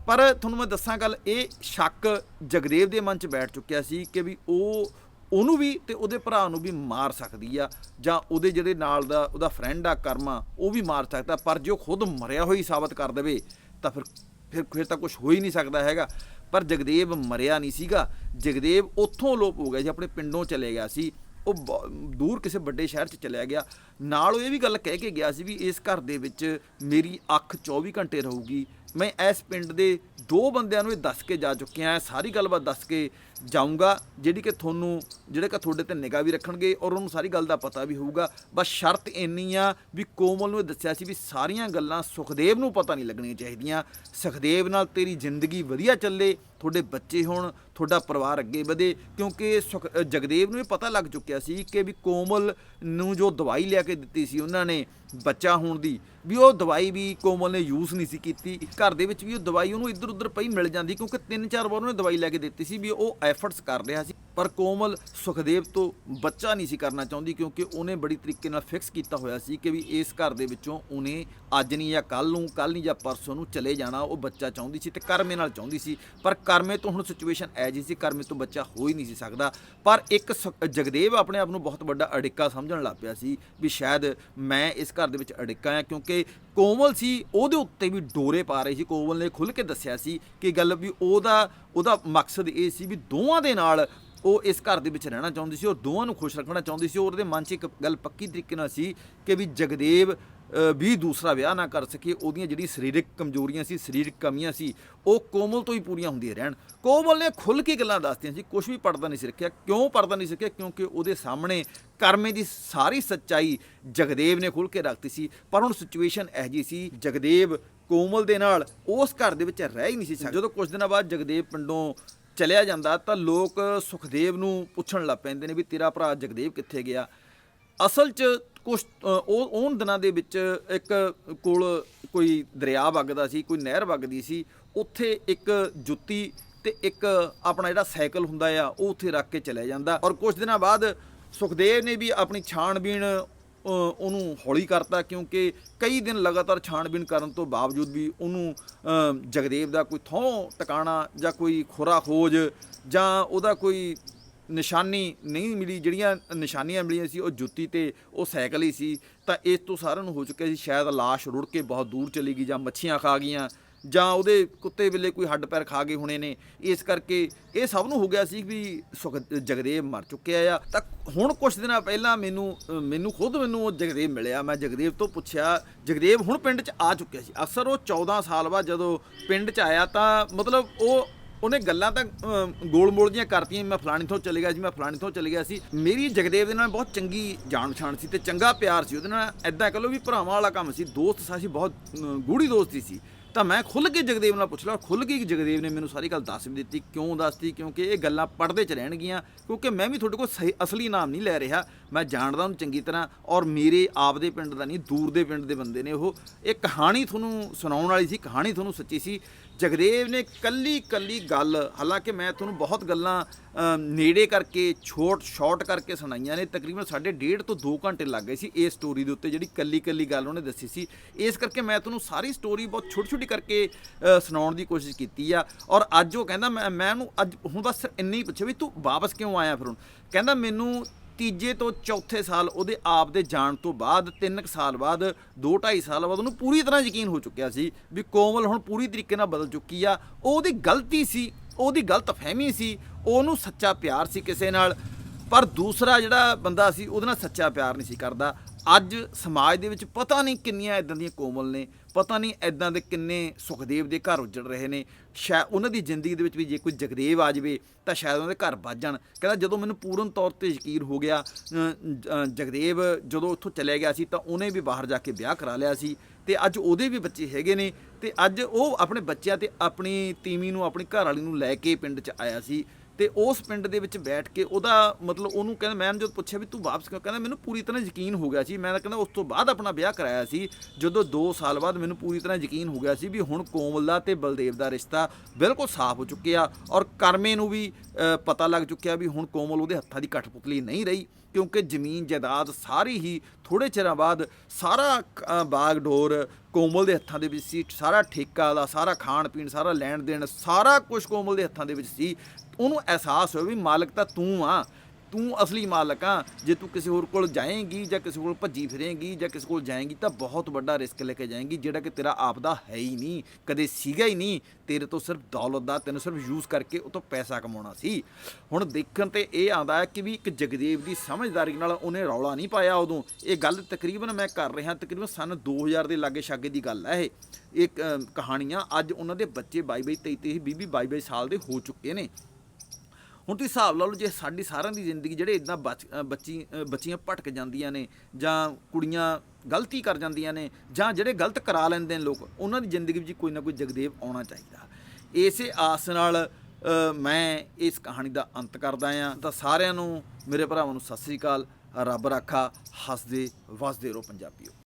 ਪਰ ਤੁਹਾਨੂੰ ਮੈਂ ਦੱਸਾਂ ਗੱਲ, ਇਹ ਸ਼ੱਕ ਜਗਦੇਵ ਦੇ ਮਨ 'ਚ ਬੈਠ ਚੁੱਕਿਆ ਸੀ ਕਿ ਵੀ ਉਹ ਉਹਨੂੰ ਵੀ ਤੇ ਉਹਦੇ ਭਰਾ ਨੂੰ ਵੀ ਮਾਰ ਸਕਦੀ ਆ ਜਾਂ ਉਹਦੇ ਜਿਹੜੇ ਨਾਲ ਦਾ ਉਹਦਾ ਫਰੈਂਡ ਆ ਕਰਮਾ, ਉਹ ਵੀ ਮਾਰ ਸਕਦਾ, ਪਰ ਜੇ ਉਹ ਖੁਦ ਮਰਿਆ ਹੋਈ ਸਾਬਤ ਕਰ ਦੇਵੇ, ਤਾਂ ਫਿਰ ਫਿਰ ਫਿਰ ਤਾਂ ਕੁਝ ਹੋ ਹੀ ਨਹੀਂ ਸਕਦਾ ਹੈਗਾ। ਪਰ ਜਗਦੇਵ ਮਰਿਆ ਨਹੀਂ ਸੀਗਾ। ਜਗਦੇਵ ਉੱਥੋਂ ਲੋਪ ਹੋ ਗਿਆ ਸੀ, ਆਪਣੇ ਪਿੰਡੋਂ ਚਲੇ ਗਿਆ ਸੀ। ਉਹ ਬ- ਦੂਰ ਕਿਸੇ ਵੱਡੇ ਸ਼ਹਿਰ 'ਚ ਚਲਿਆ ਗਿਆ। ਨਾਲ ਉਹ ਇਹ ਵੀ ਗੱਲ ਕਹਿ ਕੇ ਗਿਆ ਸੀ ਵੀ ਇਸ ਘਰ ਦੇ ਵਿੱਚ ਮੇਰੀ ਅੱਖ 24 ਘੰਟੇ ਰਹੂਗੀ। ਮੈਂ ਇਸ ਪਿੰਡ ਦੇ ਦੋ ਬੰਦਿਆਂ ਨੂੰ ਇਹ ਦੱਸ ਕੇ ਜਾ ਚੁੱਕਿਆ, ਸਾਰੀ ਗੱਲਬਾਤ ਦੱਸ ਕੇ ਜਾਊਂਗਾ, ਜਿਹੜੀ ਕਿ ਤੁਹਾਨੂੰ, ਜਿਹੜੇ ਕਿ ਤੁਹਾਡੇ ਤੇ ਨਿਗਾਹ ਵੀ ਰੱਖਣਗੇ ਔਰ ਉਹਨੂੰ ਸਾਰੀ ਗੱਲ ਦਾ ਪਤਾ ਵੀ ਹੋਊਗਾ। ਬਸ ਸ਼ਰਤ ਇੰਨੀ ਆ ਵੀ ਕੋਮਲ ਨੂੰ ਇਹ ਦੱਸਿਆ ਸੀ ਵੀ ਸਾਰੀਆਂ ਗੱਲਾਂ ਸੁਖਦੇਵ ਨੂੰ ਪਤਾ ਨਹੀਂ ਲੱਗਣੀਆਂ ਚਾਹੀਦੀਆਂ। ਸੁਖਦੇਵ ਨਾਲ ਤੇਰੀ ਜ਼ਿੰਦਗੀ ਵਧੀਆ ਚੱਲੇ, ਤੁਹਾਡੇ ਬੱਚੇ ਹੋਣ, ਤੁਹਾਡਾ ਪਰਿਵਾਰ ਅੱਗੇ ਵਧੇ, ਕਿਉਂਕਿ ਸੁਖ- ਜਗਦੇਵ ਨੂੰ ਇਹ ਪਤਾ ਲੱਗ ਚੁੱਕਿਆ ਸੀ ਕਿ ਵੀ ਕੋਮਲ ਨੂੰ ਜੋ ਦਵਾਈ ਲਿਆ ਕੇ ਦਿੱਤੀ ਸੀ ਉਹਨਾਂ ਨੇ ਬੱਚਾ ਹੋਣ ਦੀ, ਵੀ ਉਹ ਦਵਾਈ ਵੀ ਕੋਮਲ ਨੇ ਯੂਜ਼ ਨਹੀਂ ਸੀ ਕੀਤੀ। ਘਰ ਦੇ ਵਿੱਚ ਵੀ ਉਹ ਦਵਾਈ ਉਹਨੂੰ ਇੱਧਰ ਉੱਧਰ ਪਈ ਮਿਲ ਜਾਂਦੀ ਕਿਉਂਕਿ ਤਿੰਨ ਚਾਰ ਵਾਰ ਉਹਨੇ ਦਵਾਈ ਲੈ ਕੇ ਦਿੱਤੀ ਸੀ ਵੀ ਉਹ ਐਫਰਟਸ ਕਰ ਰਿਹਾ ਸੀ। ਪਰ ਕੋਮਲ ਸੁਖਦੇਵ ਤੋਂ ਬੱਚਾ ਨਹੀਂ ਸੀ ਕਰਨਾ ਚਾਹੁੰਦੀ ਕਿਉਂਕਿ ਉਹਨੇ ਬੜੀ ਤਰੀਕੇ ਨਾਲ ਫਿਕਸ ਕੀਤਾ ਹੋਇਆ ਸੀ ਕਿ ਵੀ ਇਸ ਘਰ ਦੇ ਵਿੱਚੋਂ ਉਹਨੇ ਅੱਜ ਨਹੀਂ ਜਾਂ ਕੱਲ ਨੂੰ ਕੱਲ ਨਹੀਂ ਜਾਂ ਪਰਸੋਂ ਨੂੰ ਚਲੇ ਜਾਣਾ, ਉਹ ਬੱਚਾ ਚਾਹੁੰਦੀ ਸੀ ਤੇ ਕਰਮੇ ਨਾਲ ਚਾਹੁੰਦੀ ਸੀ। ਪਰ ਕਰਮੇ ਤੋਂ ਹੁਣ ਸਿਚੁਏਸ਼ਨ ਐ ਜੀ ਸੀ, ਕਰਮੇ ਤੋਂ ਬੱਚਾ ਹੋ ਹੀ ਨਹੀਂ ਸੀ ਸਕਦਾ। ਪਰ ਇੱਕ ਸ- ਜਗਦੇਵ ਆਪਣੇ ਆਪ ਨੂੰ ਬਹੁਤ ਵੱਡਾ ਅੜਿੱਕਾ ਸਮਝਣ ਲੱਗ ਪਿਆ ਸੀ ਵੀ ਸ਼ਾਇਦ ਮੈਂ ਇਸ ਘਰ ਦੇ ਵਿੱਚ ਅੜਿੱਕਾ ਆ ਕਿਉਂਕਿ ਕੋਮਲ ਸੀ, ਉਹਦੇ ਉੱਤੇ ਵੀ ਡੋਰੇ ਪਾ ਰਹੀ ਸੀ। ਕੋਮਲ ਨੇ ਖੁੱਲ ਕੇ ਦੱਸਿਆ ਸੀ ਕਿ ਗੱਲ ਵੀ ਉਹਦਾ ਉਹਦਾ ਮਕਸਦ ਇਹ ਸੀ ਵੀ ਦੋਵਾਂ ਦੇ ਨਾਲ ਉਹ ਇਸ ਘਰ ਦੇ ਵਿੱਚ ਰਹਿਣਾ ਚਾਹੁੰਦੀ ਸੀ ਔਰ ਦੋਵਾਂ ਨੂੰ ਖੁਸ਼ ਰੱਖਣਾ ਚਾਹੁੰਦੀ ਸੀ। ਔਰ ਉਹਦੇ ਮਨ 'ਚ ਇੱਕ ਗੱਲ ਪੱਕੀ ਤਰੀਕੇ ਨਾਲ ਸੀ ਕਿ ਵੀ ਜਗਦੇਵ ਵੀ ਦੂਸਰਾ ਵਿਆਹ ਨਾ ਕਰ ਸਕੇ। ਉਹਦੀਆਂ ਜਿਹੜੀ ਸਰੀਰਕ ਕਮਜ਼ੋਰੀਆਂ ਸੀ, ਸਰੀਰਕ ਕਮੀਆਂ ਸੀ, ਉਹ ਕੋਮਲ ਤੋਂ ਹੀ ਪੂਰੀਆਂ ਹੁੰਦੀਆਂ ਰਹਿਣ। ਕੋਮਲ ਨੇ ਖੁੱਲ ਕੇ ਗੱਲਾਂ ਦੱਸਦੀਆਂ ਸੀ ਕੁਝ ਵੀ ਪੜਦਾ ਨਹੀਂ ਸੀ ਰੱਖਿਆ। ਕਿਉਂ ਪੜਦਾ ਨਹੀਂ ਸਕਿਆ ਕਿਉਂਕਿ ਉਹਦੇ ਸਾਹਮਣੇ ਕਰਮੇ ਦੀ ਸਾਰੀ ਸੱਚਾਈ ਜਗਦੇਵ ਨੇ ਖੁੱਲ ਕੇ ਰੱਖਤੀ ਸੀ। ਪਰ ਹੁਣ ਸਿਚੁਏਸ਼ਨ ਇਹ ਜੀ ਸੀ, ਜਗਦੇਵ ਕੋਮਲ ਦੇ ਨਾਲ ਉਸ ਘਰ ਦੇ ਵਿੱਚ ਰਹਿ ਹੀ ਨਹੀਂ ਸੀ ਸਕਦਾ। ਜਦੋਂ ਕੁਝ ਦਿਨਾਂ ਬਾਅਦ ਜਗਦੇਵ ਪਿੰਡੋਂ ਚਲਿਆ ਜਾਂਦਾ ਤਾਂ ਲੋਕ ਸੁਖਦੇਵ ਨੂੰ ਪੁੱਛਣ ਲੱਗ ਪੈਂਦੇ ਨੇ ਵੀ ਤੇਰਾ ਭਰਾ ਜਗਦੇਵ ਕਿੱਥੇ ਗਿਆ? ਅਸਲ 'ਚ ਕੁਛ ਉਹ, ਉਹਨਾਂ ਦਿਨਾਂ ਦੇ ਵਿੱਚ ਇੱਕ ਕੋਲ ਕੋਈ ਦਰਿਆ ਵਗਦਾ ਸੀ, ਕੋਈ ਨਹਿਰ ਵਗਦੀ ਸੀ, ਉੱਥੇ ਇੱਕ ਜੁੱਤੀ ਤੇ ਇੱਕ ਆਪਣਾ ਜਿਹੜਾ ਸਾਈਕਲ ਹੁੰਦਾ ਆ, ਉਹ ਉੱਥੇ ਰੱਖ ਕੇ ਚਲਿਆ ਜਾਂਦਾ। ਔਰ ਕੁਝ ਦਿਨਾਂ ਬਾਅਦ ਸੁਖਦੇਵ ਨੇ ਵੀ ਆਪਣੀ ਛਾਣਬੀਣ ਉਹਨੂੰ ਹੌਲੀ ਕਰਤਾ ਕਿਉਂਕਿ ਕਈ ਦਿਨ ਲਗਾਤਾਰ ਛਾਣਬੀਣ ਕਰਨ ਤੋਂ ਬਾਵਜੂਦ ਵੀ ਉਹਨੂੰ ਜਗਦੇਵ ਦਾ ਕੋਈ ਥੋਂ ਟਿਕਾਣਾ ਜਾਂ ਕੋਈ ਖੁਰਾ ਖੋਜ ਜਾਂ ਉਹਦਾ ਕੋਈ ਨਿਸ਼ਾਨੀ ਨਹੀਂ ਮਿਲੀ, ਜਿਹੜੀਆਂ ਨਿਸ਼ਾਨੀਆਂ ਮਿਲੀਆਂ ਸੀ, ਉਹ ਜੁੱਤੀ ਤੇ ਉਹ ਸਾਈਕਲ ਹੀ ਸੀ, ਤਾਂ ਇਸ ਤੋਂ ਸਾਰਿਆਂ ਨੂੰ ਹੋ ਚੁੱਕਿਆ ਸੀ, ਸ਼ਾਇਦ ਲਾਸ਼ ਰੁੜ ਕੇ ਬਹੁਤ ਦੂਰ ਚਲੀ ਗਈ ਜਾਂ ਮੱਛੀਆਂ ਖਾ ਗਈਆਂ। ਜਾਂ ਉਹਦੇ ਕੁੱਤੇ ਬਿੱਲੇ ਕੋਈ ਹੱਡ ਪੈਰ ਖਾ ਗਏ ਹੋਣੇ ਨੇ ਇਸ ਕਰਕੇ ਇਹ ਸਭ ਨੂੰ ਹੋ ਗਿਆ ਸੀ ਵੀ ਸੁਖ ਜਗਦੇਵ ਮਰ ਚੁੱਕਿਆ ਆ। ਤਾਂ ਹੁਣ ਕੁਝ ਦਿਨਾਂ ਪਹਿਲਾਂ ਮੈਨੂੰ ਮੈਨੂੰ ਖੁਦ ਮੈਨੂੰ ਉਹ ਜਗਦੇਵ ਮਿਲਿਆ। ਮੈਂ ਜਗਦੇਵ ਤੋਂ ਪੁੱਛਿਆ ਜਗਦੇਵ ਹੁਣ ਪਿੰਡ 'ਚ ਆ ਚੁੱਕਿਆ ਸੀ। ਅਕਸਰ ਉਹ 14 ਸਾਲ ਬਾਅਦ ਜਦੋਂ ਪਿੰਡ 'ਚ ਆਇਆ ਤਾਂ ਮਤਲਬ ਉਹ ਉਹਨੇ ਗੱਲਾਂ ਤਾਂ ਗੋਲ-ਮੋਲ ਜੀਆਂ ਕਰਤੀਆਂ ਮੈਂ ਫਲਾਣੀ ਤੋਂ ਚਲੇ ਗਿਆ ਸੀ ਮੈਂ ਫਲਾਣੀ ਤੋਂ ਚਲੇ ਗਿਆ ਸੀ। ਮੇਰੀ ਜਗਦੇਵ ਦੇ ਨਾਲ ਬਹੁਤ ਚੰਗੀ ਜਾਣ ਪਛਾਣ ਸੀ ਤੇ ਚੰਗਾ ਪਿਆਰ ਸੀ। ਉਹਦੇ ਨਾਲ ਐਦਾਂ ਕਹ ਲਓ ਵੀ ਭਰਾਵਾਂ ਵਾਲਾ ਕੰਮ ਸੀ ਦੋਸਤ ਸਾਸੀ ਬਹੁਤ ਅਮ, ਗੂੜੀ ਦੋਸਤੀ ਸੀ। ਤਾਂ ਮੈਂ ਖੁੱਲ ਕੇ ਜਗਦੇਵ ਨਾਲ ਪੁੱਛ ਲਿਆ ਖੁੱਲ ਕੇ ਜਗਦੇਵ ਨੇ ਮੈਨੂੰ ਸਾਰੀ ਗੱਲ ਦੱਸ ਵੀ ਦਿੱਤੀ, ਕਿਉਂ ਦੱਸਤੀ ਕਿਉਂਕਿ ਇਹ ਗੱਲਾਂ ਪੜਦੇ ਚ ਰਹਿਣਗੀਆਂ, ਕਿਉਂਕਿ ਮੈਂ ਵੀ ਤੁਹਾਡੇ ਕੋਲ ਸਹੀ ਅਸਲੀ ਨਾਮ ਨਹੀਂ ਲੈ ਰਿਹਾ। ਮੈਂ ਜਾਣਦਾ ਉਹਨੂੰ ਚੰਗੀ ਤਰ੍ਹਾਂ ਔਰ ਮੇਰੇ ਆਪਦੇ ਪਿੰਡ ਦਾ ਨਹੀਂ, ਦੂਰ ਦੇ ਪਿੰਡ ਦੇ ਬੰਦੇ ਨੇ ਉਹ। ਇਹ ਕਹਾਣੀ ਤੁਹਾਨੂੰ ਸੁਣਾਉਣ ਵਾਲੀ ਸੀ, ਕਹਾਣੀ ਤੁਹਾਨੂੰ ਸੱਚੀ ਸੀ। ਜਗਦੇਵ ਨੇ ਕੱਲੀ ਕੱਲੀ ਗੱਲ, ਹਾਲਾਂਕਿ ਮੈਂ ਤੁਹਾਨੂੰ ਬਹੁਤ ਗੱਲਾਂ ਨੇੜੇ ਕਰਕੇ, ਛੋਟ, ਸ਼ਾਰਟ ਕਰਕੇ ਸੁਣਾਈਆਂ ਨੇ, ਤਕਰੀਬਨ ਸਾਢੇ ਡੇਢ ਤੋਂ 2 ਘੰਟੇ ਲੱਗ ਗਏ ਸੀ ਇਸ ਸਟੋਰੀ ਦੇ ਉੱਤੇ, ਜਿਹੜੀ ਕੱਲੀ ਕੱਲੀ ਗੱਲ ਉਹਨੇ ਦੱਸੀ ਸੀ। ਇਸ ਕਰਕੇ ਮੈਂ ਤੁਹਾਨੂੰ ਸਾਰੀ ਸਟੋਰੀ ਬਹੁਤ ਛੋਟੀ ਛੋਟੀ ਕਰਕੇ ਸੁਣਾਉਣ ਦੀ ਕੋਸ਼ਿਸ਼ ਕੀਤੀ ਆ। ਔਰ ਅੱਜ ਉਹ ਕਹਿੰਦਾ, ਮੈਂ ਮੈਂ ਉਹਨੂੰ ਅੱਜ ਹੁਣ ਬਸ ਇੰਨੀ ਹੀ ਪੁੱਛਿਆ ਵੀ ਤੂੰ ਵਾਪਸ ਕਿਉਂ ਆਇਆ ਫਿਰ ਹੁਣ? ਕਹਿੰਦਾ ਮੈਨੂੰ ਤੀਜੇ ਤੋਂ ਚੌਥੇ ਸਾਲ ਉਹਦੇ ਆਪ ਦੇ ਜਾਣ ਤੋਂ ਬਾਅਦ 3 ਸਾਲ ਬਾਅਦ 2 2.5 ਸਾਲ ਬਾਅਦ ਉਹਨੂੰ ਪੂਰੀ ਤਰ੍ਹਾਂ ਯਕੀਨ ਹੋ ਚੁੱਕਿਆ ਸੀ ਵੀ ਕੋਮਲ ਹੁਣ ਪੂਰੀ ਤਰੀਕੇ ਨਾਲ ਬਦਲ ਚੁੱਕੀ ਆ। ਉਹਦੀ ਗਲਤੀ ਸੀ, ਉਹਦੀ ਗਲਤ ਫਹਿਮੀ ਸੀ, ਉਹਨੂੰ ਸੱਚਾ ਪਿਆਰ ਸੀ ਕਿਸੇ ਨਾਲ, ਪਰ ਦੂਸਰਾ ਜਿਹੜਾ ਬੰਦਾ ਸੀ ਉਹਦੇ ਨਾਲ ਸੱਚਾ ਪਿਆਰ ਨਹੀਂ ਸੀ ਕਰਦਾ। ਅੱਜ ਸਮਾਜ ਦੇ ਵਿੱਚ ਪਤਾ ਨਹੀਂ ਕਿੰਨੀਆਂ ਇਦਾਂ ਦੀਆਂ ਕੋਮਲ ਨੇ, ਪਤਾ ਨਹੀਂ ਇਦਾਂ ਦੇ ਕਿੰਨੇ ਸੁਖਦੇਵ ਦੇ ਘਰ ਉੱਜੜ ਰਹੇ ਨੇ। ਸ਼ਾਇਦ ਉਹਨਾਂ ਦੀ ਜ਼ਿੰਦਗੀ ਦੇ ਵਿੱਚ ਵੀ ਜੇ ਕੋਈ ਜਗਦੇਵ ਆ ਜਾਵੇ ਤਾਂ ਸ਼ਾਇਦ ਉਹਨਾਂ ਦੇ ਘਰ ਵੱਜ ਜਾਣ। ਕਹਿੰਦਾ ਜਦੋਂ ਮੈਨੂੰ ਪੂਰਨ ਤੌਰ ਤੇ ਯਕੀਨ ਹੋ ਗਿਆ ਜਗਦੇਵ ਜਦੋਂ ਉੱਥੋਂ ਚਲੇ ਗਿਆ ਸੀ ਤਾਂ ਉਹਨੇ ਵੀ ਬਾਹਰ ਜਾ ਕੇ ਵਿਆਹ ਕਰਾ ਲਿਆ ਸੀ ਤੇ ਅੱਜ ਉਹਦੇ ਵੀ ਬੱਚੇ ਹੈਗੇ ਨੇ ਤੇ ਅੱਜ ਉਹ ਆਪਣੇ ਬੱਚਿਆਂ ਤੇ ਆਪਣੀ ਤੀਵੀਂ ਨੂੰ, ਆਪਣੀ ਘਰ ਵਾਲੀ ਨੂੰ ਲੈ ਕੇ ਪਿੰਡ 'ਚ ਆਇਆ ਸੀ। ਤੇ ਉਸ ਪਿੰਡ ਦੇ ਵਿੱਚ ਬੈਠ ਕੇ ਉਹਦਾ ਮਤਲਬ ਉਹਨੂੰ ਕਹਿੰਦਾ ਮੈਂ ਜਦੋਂ ਪੁੱਛਿਆ ਵੀ ਤੂੰ ਵਾਪਸ ਕਿਉਂ? ਕਹਿੰਦਾ ਮੈਨੂੰ ਪੂਰੀ ਤਰ੍ਹਾਂ ਯਕੀਨ ਹੋ ਗਿਆ ਸੀ। ਮੈਂ ਤਾਂ ਕਹਿੰਦਾ ਉਸ ਤੋਂ ਬਾਅਦ ਆਪਣਾ ਵਿਆਹ ਕਰਾਇਆ ਸੀ। ਜਦੋਂ 2 ਸਾਲ ਬਾਅਦ ਮੈਨੂੰ ਪੂਰੀ ਤਰ੍ਹਾਂ ਯਕੀਨ ਹੋ ਗਿਆ ਸੀ ਵੀ ਹੁਣ ਕੋਮਲ ਦਾ ਤੇ ਬਲਦੇਵ ਦਾ ਰਿਸ਼ਤਾ ਬਿਲਕੁਲ ਸਾਫ਼ ਹੋ ਚੁੱਕਿਆ ਔਰ ਕਰਮੇ ਨੂੰ ਵੀ ਪਤਾ ਲੱਗ ਚੁੱਕਿਆ ਵੀ ਹੁਣ ਕੋਮਲ ਉਹਦੇ ਹੱਥਾਂ ਦੀ ਕਠਪੁਤਲੀ ਨਹੀਂ ਰਹੀ ਕਿਉਂਕਿ ਜ਼ਮੀਨ ਜਾਇਦਾਦ ਸਾਰੀ ਹੀ ਥੋੜੇ ਚਿਰਾਂ ਬਾਅਦ ਸਾਰਾ ਅ, ਬਾਗ ਡੋਰ ਕੋਮਲ ਦੇ ਹੱਥਾਂ ਦੇ ਵਿੱਚ ਸੀ। ਸਾਰਾ ਠੇਕਾ ਦਾ ਸਾਰਾ ਖਾਣ ਪੀਣ ਸਾਰਾ ਲੈਣ ਦੇਣ ਸਾਰਾ ਕੁਝ ਕੋਮਲ ਦੇ ਹੱਥਾਂ ਦੇ ਵਿੱਚ ਸੀ। ਉਹਨੂੰ ਅਹਿਸਾਸ ਹੋਵੇ ਵੀ ਮਾਲਕ ਤਾਂ ਤੂੰ ਆ, ਤੂੰ ਅਸਲੀ ਮਾਲਕ ਆ। ਜੇ ਤੂੰ ਕਿਸੇ ਹੋਰ ਕੋਲ ਜਾਏਂਗੀ ਜਾਂ ਕਿਸੇ ਕੋਲ ਭੱਜੀ ਫਿਰੇਂਗੀ ਜਾਂ ਕਿਸੇ ਕੋਲ ਜਾਏਂਗੀ ਤਾਂ ਬਹੁਤ ਵੱਡਾ ਰਿਸਕ ਲੈ ਕੇ ਜਾਏਂਗੀ, ਜਿਹੜਾ ਕਿ ਤੇਰਾ ਆਪ ਦਾ ਹੈ ਹੀ ਨਹੀਂ, ਕਦੇ ਸੀਗਾ ਹੀ ਨਹੀਂ। ਤੇਰੇ ਤੋਂ ਸਿਰਫ ਦੌਲਤ ਦਾ ਤੈਨੂੰ ਸਿਰਫ ਯੂਜ਼ ਕਰਕੇ ਉਹ ਤੋਂ ਪੈਸਾ ਕਮਾਉਣਾ ਸੀ। ਹੁਣ ਦੇਖਣ ਤੇ ਇਹ ਆਂਦਾ ਹੈ ਕਿ ਵੀ ਇੱਕ ਜਗਦੇਵ ਦੀ ਸਮਝਦਾਰੀ ਨਾਲ ਉਹਨੇ ਰੌਲਾ ਨਹੀਂ ਪਾਇਆ ਉਦੋਂ। ਇਹ ਗੱਲ ਤਕਰੀਬਨ ਮੈਂ ਕਰ ਰਿਹਾ, ਤਕਰੀਬਨ ਸਨ 2000 ਦੇ ਲਾਗੇ ਛਾਗੇ ਦੀ ਗੱਲ ਹੈ ਇਹ। ਇਹ ਕਹਾਣੀਆਂ ਅੱਜ ਉਹਨਾਂ ਦੇ ਬੱਚੇ 22 22 23 23 20 22 ਸਾਲ ਦੇ ਹੋ ਚੁੱਕੇ ਨੇ। ਹੁਣ ਤੁਸੀਂ ਹਿਸਾਬ ਲਾ ਲਓ ਜੇ ਸਾਡੀ ਸਾਰਿਆਂ ਦੀ ਜ਼ਿੰਦਗੀ ਜਿਹੜੇ ਇਦਾਂ ਬੱਚੀ ਬੱਚੀਆਂ ਭਟਕ ਜਾਂਦੀਆਂ ਨੇ ਜਾਂ ਕੁੜੀਆਂ ਗਲਤੀ ਕਰ ਜਾਂਦੀਆਂ ਨੇ ਜਾਂ ਜਿਹੜੇ ਗਲਤ ਕਰਾ ਲੈਂਦੇ ਨੇ ਲੋਕ, ਉਹਨਾਂ ਦੀ ਜ਼ਿੰਦਗੀ ਵਿੱਚ ਕੋਈ ਨਾ ਕੋਈ ਜਗਦੇਵ ਆਉਣਾ ਚਾਹੀਦਾ। ਇਸੇ ਆਸ ਨਾਲ ਮੈਂ ਇਸ ਕਹਾਣੀ ਦਾ ਅੰਤ ਕਰਦਾ ਹਾਂ। ਤਾਂ ਸਾਰਿਆਂ ਨੂੰ, ਮੇਰੇ ਭਰਾਵਾਂ ਨੂੰ ਸਤਿ ਸ੍ਰੀ ਅਕਾਲ। ਰੱਬ ਰਾਖਾ, ਹੱਸਦੇ, ਵਸਦੇ ਰਹੋ ਪੰਜਾਬੀਓ।